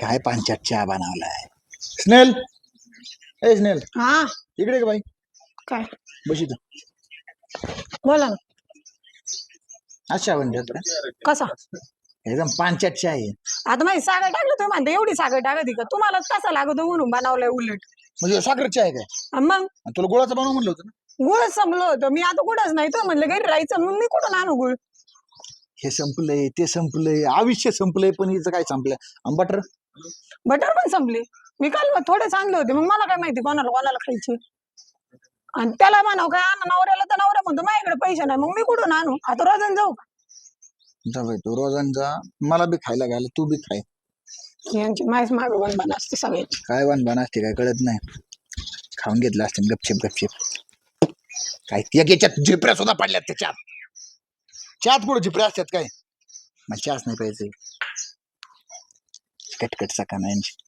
काय पांचाट चहा बनवलाय. स्नेल! ए स्नेल! हा? इकडे का बाई. काय? बस इथं. बोला ना. अच्छा बरं कसा? एकदम पांचाट चहा आहे. आता माझी साखर टाकलं तुम्ही म्हणता एवढी साखर टाकत का? तुम्हाला कसा लागतो म्हणून बनवलंय उलट. म्हणजे साखर चहा आहे काय? मग? आणि तुला गुळाचा बनव म्हणलं होतं ना? गुळ संपलं होतं. मी आता कुठंच नाही तर म्हणलं घरी राहायचं मग मी कुठून आणू गुळ? हे संपलंय ते संपलंय आयुष्य संपलंय पण हिचं काय संपलंय? आणि बटर बटर पण संपली. मी काल थोडेच आणले होते मग मला काय माहिती कोणाला कोणाला खायची? आणि त्याला म्हणाव काय आणा नवऱ्याला तर नवरा म्हणतो माझ्याकडे पैसे नाही मग मी कुठून आणू? आता रोजन जाऊ का? जा तू रोजांचा मला बी खायला घाल तू बी खाय. यांची माहीत माग बन असते सगळ्याची. काय वान बन असते काय कळत नाही. खाऊन घेतलं असते गपचिप गपचिप. काय एक याच्यात झिपऱ्या सुद्धा पडल्यात त्याच्यात. चहात पुढे झिपऱ्या असतात काय? मग चहाच नाही पाहिजे. कटकट सका नाही म्हणजे.